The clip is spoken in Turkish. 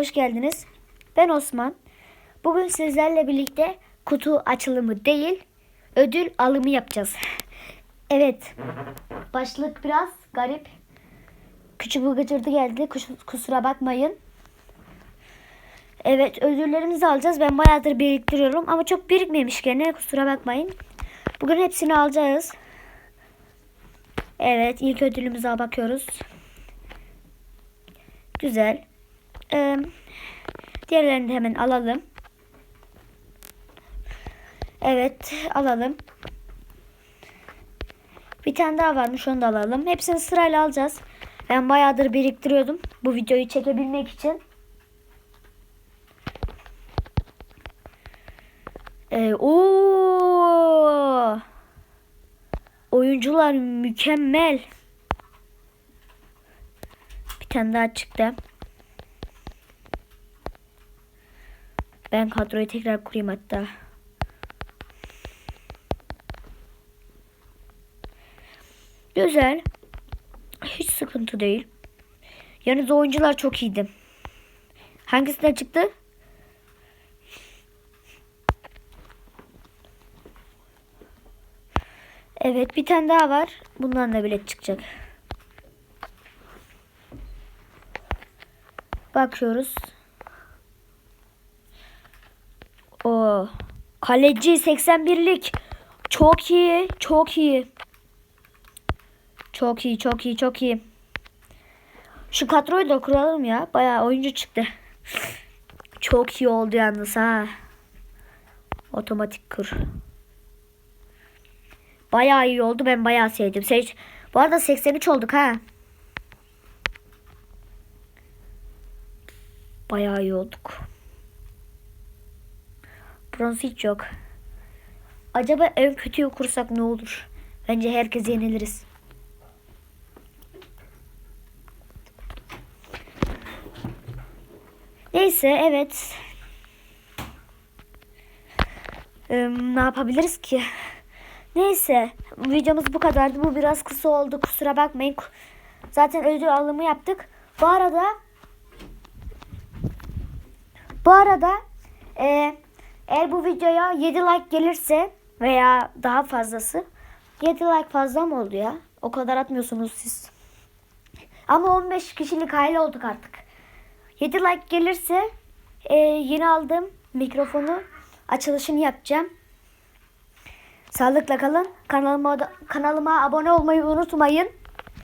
hoş geldiniz. Ben Osman. Bugün sizlerle birlikte kutu açılımı değil, ödül alımı yapacağız. Evet, başlık biraz garip. Küçük bir gıcırdı geldi, kus- kusura bakmayın. Evet, ödüllerimizi alacağız. Ben bayağıdır biriktiriyorum ama çok birikmemiş gene, kusura bakmayın. Bugün hepsini alacağız. Evet, ilk ödülümüze bakıyoruz. Güzel. Ee, diğerlerini de hemen alalım. Evet alalım. Bir tane daha varmış onu da alalım. Hepsini sırayla alacağız. Ben bayağıdır biriktiriyordum bu videoyu çekebilmek için. Ee, ooo. Oyuncular mükemmel. Bir tane daha çıktı. Ben kadroyu tekrar kurayım hatta. Güzel. Hiç sıkıntı değil. Yalnız oyuncular çok iyiydi. Hangisinden çıktı? Evet bir tane daha var. Bundan da bilet çıkacak. Bakıyoruz. O kaleci 81'lik. Çok iyi, çok iyi. Çok iyi, çok iyi, çok iyi. Şu kadroyu da kuralım ya. Bayağı oyuncu çıktı. Çok iyi oldu yalnız ha. Otomatik kur. Bayağı iyi oldu. Ben bayağı sevdim. Seç. Bu arada 83 olduk ha. Bayağı iyi olduk. Bronz hiç yok. Acaba en kötüyü kursak ne olur? Bence herkes yeniliriz. Neyse evet. Ee, ne yapabiliriz ki? Neyse videomuz bu kadardı. Bu biraz kısa oldu. Kusura bakmayın. Zaten ödül alımı yaptık. Bu arada bu arada e, eğer bu videoya 7 like gelirse veya daha fazlası 7 like fazla mı oldu ya? O kadar atmıyorsunuz siz. Ama 15 kişilik aile olduk artık. 7 like gelirse e, yeni aldığım mikrofonu açılışını yapacağım. Sağlıkla kalın. Kanalıma, kanalıma abone olmayı unutmayın.